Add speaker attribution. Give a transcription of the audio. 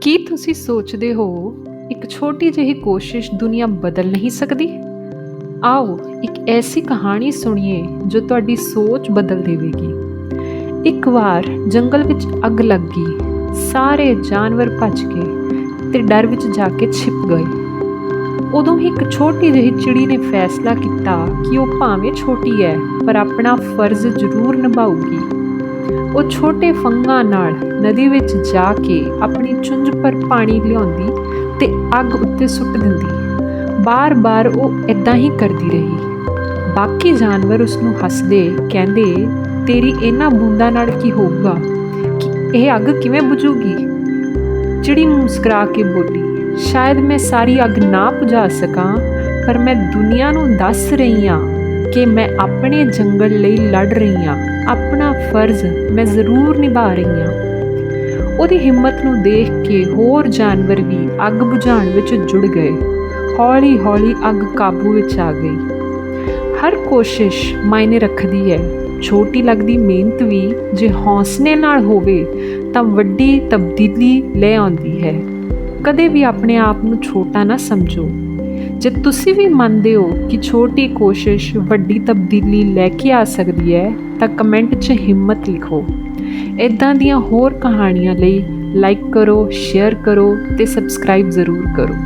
Speaker 1: ਕੀ ਤੁਸੀਂ ਸੋਚਦੇ ਹੋ ਇੱਕ ਛੋਟੀ ਜਿਹੀ ਕੋਸ਼ਿਸ਼ ਦੁਨੀਆ ਬਦਲ ਨਹੀਂ ਸਕਦੀ? ਆਓ ਇੱਕ ਐਸੀ ਕਹਾਣੀ ਸੁਣੀਏ ਜੋ ਤੁਹਾਡੀ ਸੋਚ ਬਦਲ ਦੇਵੇਗੀ। ਇੱਕ ਵਾਰ ਜੰਗਲ ਵਿੱਚ ਅੱਗ ਲੱਗ ਗਈ। ਸਾਰੇ ਜਾਨਵਰ ਭੱਜ ਗਏ ਤੇ ਡਰ ਵਿੱਚ ਜਾ ਕੇ ਛਿਪ ਗਏ। ਉਦੋਂ ਹੀ ਇੱਕ ਛੋਟੀ ਜਿਹੀ ਚਿੜੀ ਨੇ ਫੈਸਲਾ ਕੀਤਾ ਕਿ ਉਹ ਭਾਵੇਂ ਛੋਟੀ ਹੈ, ਪਰ ਆਪਣਾ ਫਰਜ਼ ਜ਼ਰੂਰ ਨਿਭਾਊਗੀ। ਉਹ ਛੋਟੇ ਫੰਗਾਂ ਨਾਲ ਨਦੀ ਵਿੱਚ ਜਾ ਕੇ ਆਪਣੀ ਚੁੰਝ ਪਰ ਪਾਣੀ ਲਿਆਉਂਦੀ ਤੇ ਅੱਗ ਉੱਤੇ ਸੁੱਟ ਦਿੰਦੀ। ਬਾਰ-ਬਾਰ ਉਹ ਇਦਾਂ ਹੀ ਕਰਦੀ ਰਹੀ। ਬਾਕੀ ਜਾਨਵਰ ਉਸ ਨੂੰ ਹੱਸਦੇ ਕਹਿੰਦੇ, ਤੇਰੀ ਇਹਨਾਂ ਬੂੰਦਾਂ ਨਾਲ ਕੀ ਹੋਊਗਾ? ਕਿ ਇਹ ਅੱਗ ਕਿਵੇਂ ਬੁਝੂਗੀ? ਚਿੜੀ ਮੁਸਕਰਾ ਕੇ ਬੋਲੀ, ਸ਼ਾਇਦ ਮੈਂ ਸਾਰੀ ਅੱਗ ਨਾ ਬੁਝਾ ਸਕਾਂ, ਪਰ ਮੈਂ ਦੁਨੀਆ ਨੂੰ ਦੱਸ ਰਹੀ ਹਾਂ ਕਿ ਮੈਂ ਆਪਣੇ ਜੰਗਲ ਲਈ ਲੜ ਰਹੀ ਹਾਂ। ਆਪਣਾ ਫਰਜ਼ ਮੈਂ ਜ਼ਰੂਰ ਨਿਭਾ ਰਹੀ ਹਾਂ। ਉਹਦੀ ਹਿੰਮਤ ਨੂੰ ਦੇਖ ਕੇ ਹੋਰ ਜਾਨਵਰ ਵੀ ਅੱਗ ਬੁਝਾਉਣ ਵਿੱਚ ਜੁੜ ਗਏ। ਹੌਲੀ-ਹੌਲੀ ਅੱਗ ਕਾਬੂ ਵਿੱਚ ਆ ਗਈ। ਹਰ ਕੋਸ਼ਿਸ਼ ਮਾਇਨੇ ਰੱਖਦੀ ਹੈ। ਛੋਟੀ ਲੱਗਦੀ ਮਿਹਨਤ ਵੀ ਜੇ ਹੌਸਲੇ ਨਾਲ ਹੋਵੇ ਤਾਂ ਵੱਡੀ ਤਬਦੀਲੀ ਲੈ ਆਉਂਦੀ ਹੈ। ਕਦੇ ਵੀ ਆਪਣੇ ਆਪ ਨੂੰ ਛੋਟਾ ਨਾ ਸਮਝੋ। ਜੇ ਤੁਸੀਂ ਵੀ ਮੰਨਦੇ ਹੋ ਕਿ ਛੋਟੀ ਕੋਸ਼ਿਸ਼ ਵੱਡੀ ਤਬਦੀਲੀ ਲੈ ਕੇ ਆ ਸਕਦੀ ਹੈ, ਤਾਂ ਕਮੈਂਟ 'ਚ ਹਿੰਮਤ ਲਿਖੋ। ਇਦਾਂ ਦੀਆਂ ਹੋਰ ਕਹਾਣੀਆਂ ਲਈ ਲਾਈਕ ਕਰੋ ਸ਼ੇਅਰ ਕਰੋ ਤੇ ਸਬਸਕ੍ਰਾਈਬ ਜ਼ਰੂਰ ਕਰੋ।